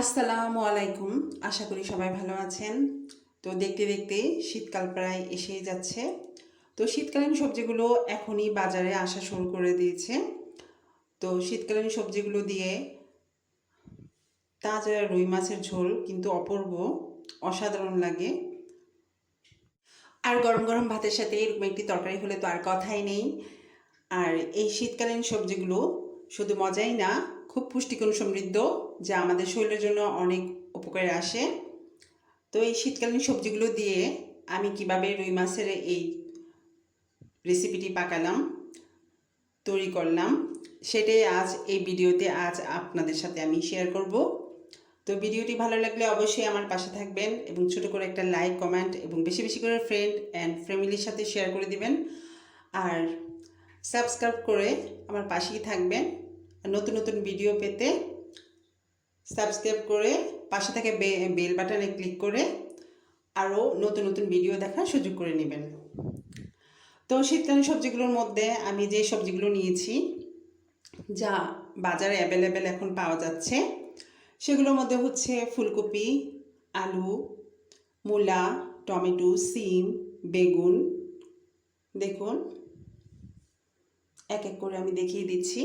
আসসালামু আলাইকুম। আশা করি সবাই ভালো আছেন। তো দেখতে দেখতে শীতকাল প্রায় এসেই যাচ্ছে। তো শীতকালীন সবজিগুলো এখনই বাজারে আসা শুরু করে দিয়েছে। তো শীতকালীন সবজিগুলো দিয়ে তাজা রুই মাছের ঝোল কিন্তু অপূর্ব, অসাধারণ লাগে। আর গরম গরম ভাতের সাথে এরকম একটি তরকারি হলে তো আর কথাই নেই। আর এই শীতকালীন সবজিগুলো শুধু মজাই না খুব পুষ্টিগুণ সমৃদ্ধ, যা আমাদের শরীরের জন্য অনেক উপকারে আসে। তো এই শীতকালীন সবজিগুলো দিয়ে আমি কীভাবে রুই মাছের এই রেসিপিটি পাকালাম, তৈরি করলাম, সেটাই আজ এই ভিডিওতে আজ আপনাদের সাথে আমি শেয়ার করব। তো ভিডিওটি ভালো লাগলে অবশ্যই আমার পাশে থাকবেন এবং ছোট করে একটা লাইক কমেন্ট এবং বেশি বেশি করে ফ্রেন্ড অ্যান্ড ফ্যামিলির সাথে শেয়ার করে দিবেন। আর সাবস্ক্রাইব করে আমার পাশেই থাকবেন। নতুন নতুন ভিডিও পেতে সাবস্ক্রাইব করে পাশে থেকে বেল বাটনে ক্লিক করে আরও নতুন নতুন ভিডিও দেখার সুযোগ করে নেবেন। তো শীতকালীন সবজিগুলোর মধ্যে আমি যে সবজিগুলো নিয়েছি, যা বাজারে অ্যাভেলেবেল এখন পাওয়া যাচ্ছে, সেগুলোর মধ্যে হচ্ছে ফুলকপি, আলু, মূলা, টমেটো, সিম, বেগুন, দেখুন, এক এক করে আমি দেখিয়ে দিচ্ছি।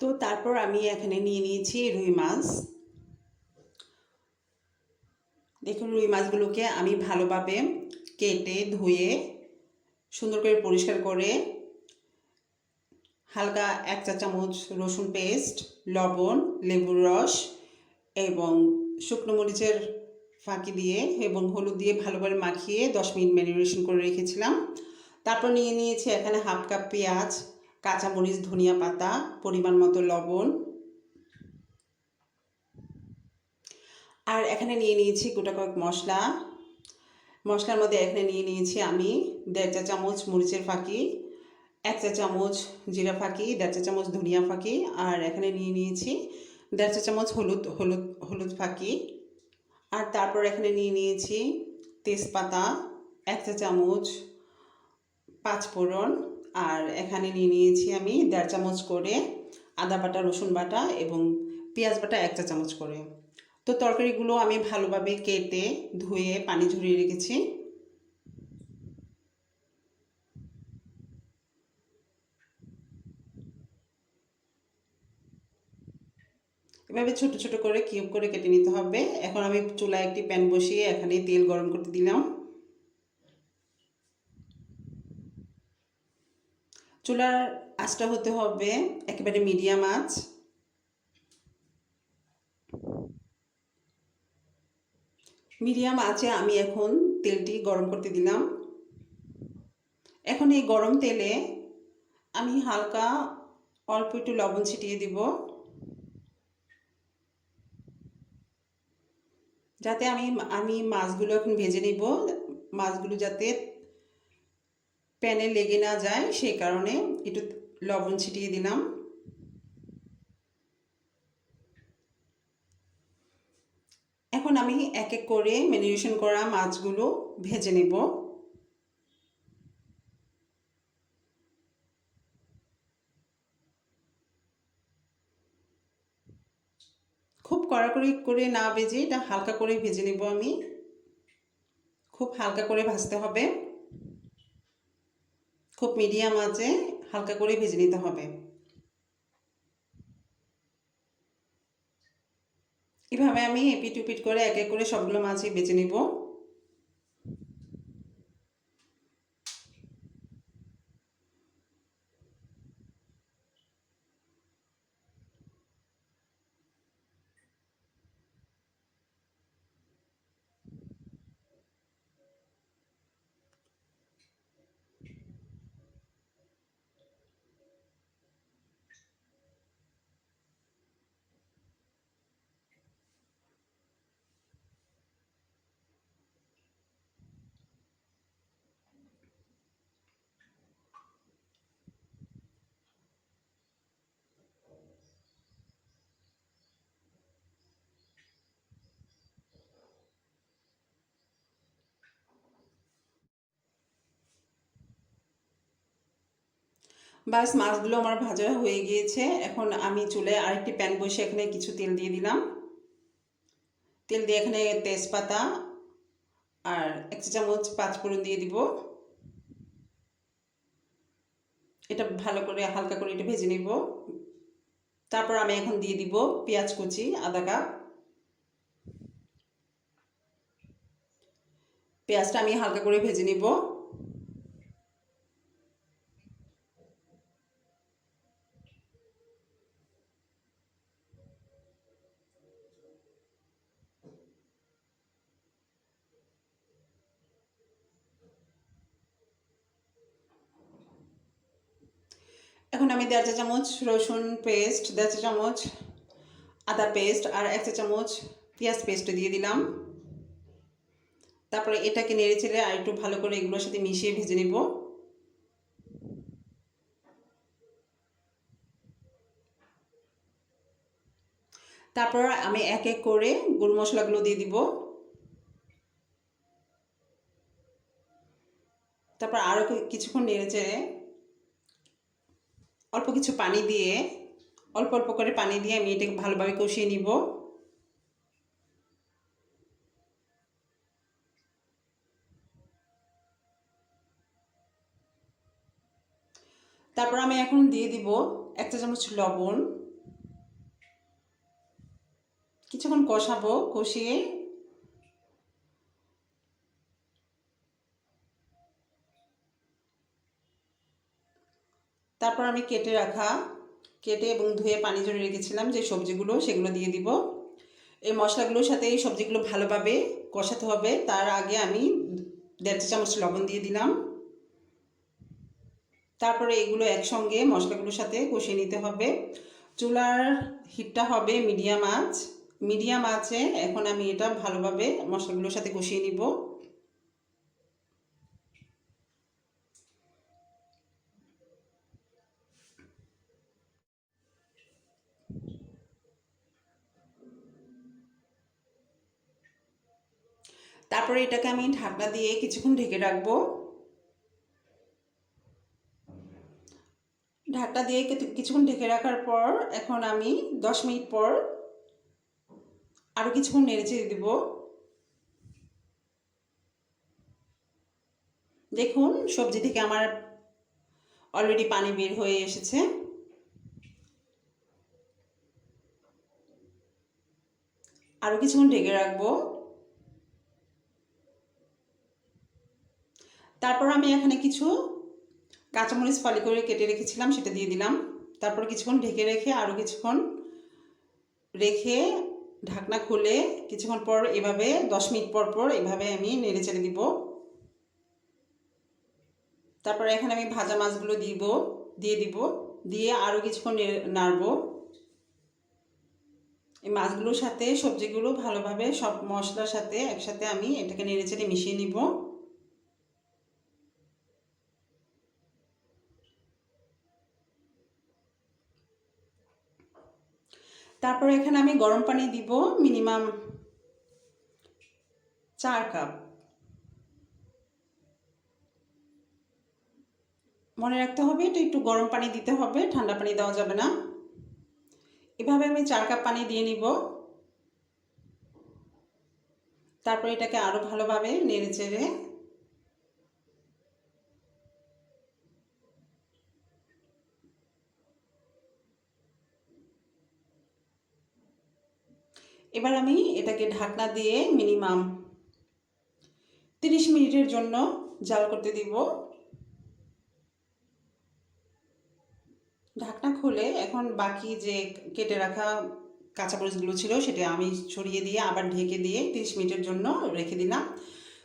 তো তারপর আমি এখানে নিয়ে নিয়েছি রুই মাছ। দেখুন রুই মাছগুলোকে আমি ভালোভাবে কেটে, ধুয়ে, সুন্দর করে পরিষ্কার করে হালকা এক চা চামচ রসুন পেস্ট, লবণ, লেবুর রস এবং শুকনো মরিচের ফাঁকি দিয়ে এবং হলুদ দিয়ে ভালোভাবে মাখিয়ে দশ মিনিট ম্যারিনেশন করে রেখেছিলাম। তারপর নিয়ে নিয়েছি এখানে হাফ কাপ পেঁয়াজ কাঁচামরিচ, ধনিয়া পাতা, পরিমাণ মতো লবণ। আর এখানে নিয়ে নিয়েছি গোটা কয়েক মশলা। মশলার মধ্যে এখানে নিয়ে নিয়েছি আমি দেড় চা চামচ মরিচের ফাঁকি, এক চা চামচ জিরা ফাঁকি, দেড় চা চামচ ধনিয়া ফাঁকি, আর এখানে নিয়ে নিয়েছি দেড় চা চামচ হলুদ হলুদ হলুদ ফাঁকি। আর তারপর এখানে নিয়ে নিয়েছি তেজপাতা, এক চা চামচ পাঁচফোড়ন আর এখানে নিয়ে নিয়েছি আমি দেড় চামচ করে আদা বাটা, রসুন বাটা এবং পেঁয়াজ বাটা এক চা চামচ করে। তো তরকারিগুলো আমি ভালোভাবে কেটে ধুয়ে পানি ঝরিয়ে রেখেছি। এভাবে ছোট ছোট করে কিউব করে কেটে নিতে হবে। এখন আমি চুলায় একটি প্যান বসিয়ে এখানে তেল গরম করতে দিলাম। চুলার আঁচটা হতে হবে একেবারে মিডিয়াম আঁচ। মিডিয়াম আঁচে আমি এখন তেলটি গরম করতে দিলাম। এখন এই গরম তেলে আমি হালকা অল্প একটু লবণ ছিটিয়ে দিব। যাতে আমি আমি মাছগুলো এখন ভেজে নিব। মাছগুলো যাতে প্যানে লেগে না যায়, সেই কারণে একটু লবণ ছিটিয়ে দিলাম। এখন আমি এক এক করে ম্যারিনেশন করা মাছগুলো ভেজে নেব। খুব কড়াকড়ি করে না ভেজে এটা হালকা করে ভেজে নেব আমি। খুব হালকা করে ভাজতে হবে। খুব মিডিয়াম আছে, হালকা করে ভেজে নিতে হবে। এভাবে আমি এপিট উপিট করে এক এক করে সবগুলো মাছই বেছে নিব। বাস মাছগুলো আমার ভাজা হয়ে গিয়েছে। এখন আমি চুলে আরেকটি প্যান বসে এখানে কিছু তেল দিয়ে দিলাম। তেল দিয়ে এখানে তেজপাতা আর এক চামচ পাঁচফোড়ন দিয়ে দিব। এটা ভালো করে হালকা করে এটা ভেজে নিব। তারপর আমি এখন দিয়ে দিব পেঁয়াজ কুচি, আদা কাপ। পেঁয়াজটা আমি হালকা করে ভেজে নিব। এখন আমি দেড় চা চামচ রসুন পেস্ট দেড় চা চামচ আদা পেস্ট আর এক চা চামচ পেঁয়াজ পেস্ট দিয়ে দিলাম। তারপরে এটাকে নেড়ে চেড়ে আর একটু ভালো করে এগুলোর সাথে মিশিয়ে ভেজে নিব। তারপর আমি এক এক করে গুঁড়ো মশলাগুলো দিয়ে দিব। তারপর আরও কিছুক্ষণ নেড়ে চেড়ে অল্প কিছু পানি দিয়ে, অল্প অল্প করে পানি দিয়ে আমি এটাকে ভালোভাবে কষিয়ে নিব। তারপর আমি এখন দিয়ে দিব একটা চামচ লবণ। কিছুক্ষণ কষাবো, কষিয়ে তারপর আমি কেটে রাখা, কেটে এবং ধুয়ে পানি জড়িয়ে রেখেছিলাম যে সবজিগুলো, সেগুলো দিয়ে দিব। এই মশলাগুলোর সাথে এই সবজিগুলো ভালোভাবে কষাতে হবে। তার আগে আমি দেড় চামচ লবণ দিয়ে দিলাম। তারপরে এগুলো একসঙ্গে মশলাগুলোর সাথে কষিয়ে নিতে হবে। চুলার হিটটা হবে মিডিয়াম আঁচ। মিডিয়াম আঁচে এখন আমি এটা ভালোভাবে মশলাগুলোর সাথে কষিয়ে নিব। তারপরে এটাকে আমি ঢাকনা দিয়ে কিছুক্ষণ ঢেকে রাখব। ঢাকনা দিয়ে কিছুক্ষণ ঢেকে রাখার পর এখন আমি দশ মিনিট পর আরও কিছুক্ষণ নেড়ে চেড়ে দেব। দেখুন, সবজি থেকে আমার অলরেডি পানি বের হয়ে এসেছে। আরও কিছুক্ষণ ঢেকে রাখব। তারপর আমি এখানে কিছু কাঁচামরিচ ফালি করে কেটে রেখেছিলাম, সেটা দিয়ে দিলাম। তারপর কিছুক্ষণ ঢেকে রেখে আরও কিছুক্ষণ রেখে ঢাকনা খুলে কিছুক্ষণ পর এভাবে, দশ মিনিট পর পর এভাবে আমি নেড়ে চেড়ে দিব। তারপর এখানে আমি ভাজা মাছগুলো দিব, দিয়ে দিব, দিয়ে আরও কিছুক্ষণ নাড়ব। এই মাছগুলোর সাথে সবজিগুলো ভালোভাবে সব মশলার সাথে একসাথে আমি এটাকে নেড়ে চেড়ে মিশিয়ে নিব। তারপর এখানে আমি গরম পানি দিব মিনিমাম চার কাপ। মনে রাখতে হবে, এটা একটু গরম পানি দিতে হবে, ঠান্ডা পানি দেওয়া যাবে না। এভাবে আমি চার কাপ পানি দিয়ে নিব। তারপর এটাকে আরও ভালোভাবে নেড়ে চেড়ে এবার আমি এটাকে ঢাকনা দিয়ে মিনিমাম তিরিশ মিনিটের জন্য জাল করতে দিব। ঢাকনা খুলে এখন বাকি যে কেটে রাখা কাঁচামরিচগুলো ছিল সেটা আমি ছড়িয়ে দিয়ে আবার ঢেকে দিয়ে তিরিশ মিনিটের জন্য রেখে দিলাম।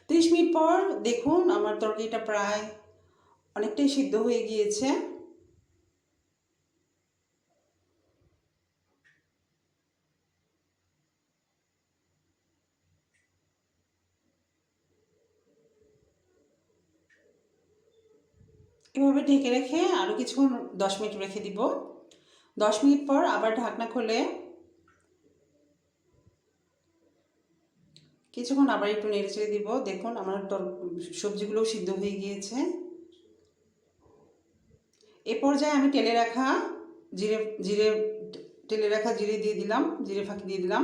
তিরিশ মিনিট পর দেখুন আমার তরকারিটা প্রায় অনেকটাই সিদ্ধ হয়ে গিয়েছে। এভাবে ঢেকে রেখে আরও কিছুক্ষণ দশ মিনিট রেখে দিব। দশ মিনিট পর আবার ঢাকনা খুলে কিছুক্ষণ আবার একটু নেড়ে চেড়ে দিব। দেখুন আমার তর সবজিগুলোও সিদ্ধ হয়ে গিয়েছে। এ পর্যায়ে আমি টেলে রাখা জিরে জিরে টেলে রাখা জিরে দিয়ে দিলাম, জিরে ফাঁকি দিয়ে দিলাম।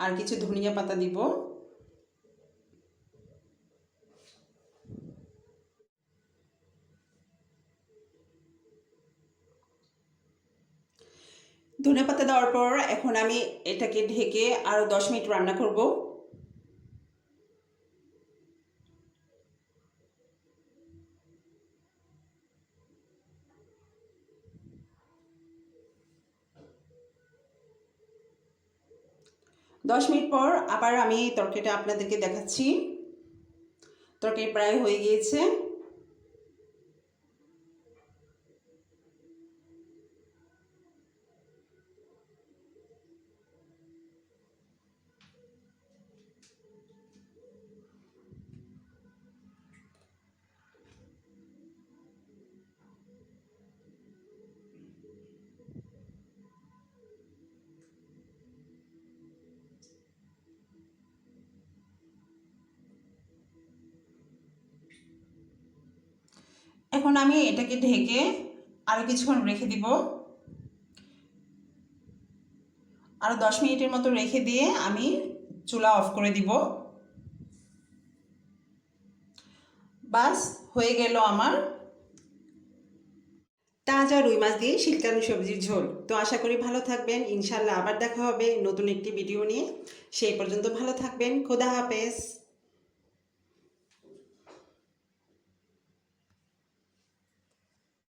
আর কিছু ধনিয়া পাতা দিব। ধনে পাতা দেওয়ার পর এখন আমি এটাকে ঢেকে আরও দশ মিনিট রান্না করব। দশ মিনিট পর আবার আমি তরকারিটা আপনাদেরকে দেখাচ্ছি। তরকারি প্রায় হয়ে গিয়েছে। এখন আমি এটাকে ঢেকে আরও কিছুক্ষণ রেখে দিব। আরও দশ মিনিটের মতো রেখে দিয়ে আমি চুলা অফ করে দিব। বাস, হয়ে গেল আমার তাজা রুই মাছ দিয়ে শীতকালীন সবজির ঝোল। তো আশা করি ভালো থাকবেন। ইনশাল্লাহ আবার দেখা হবে নতুন একটি ভিডিও নিয়ে। সেই পর্যন্ত ভালো থাকবেন। খোদা হাফেজ।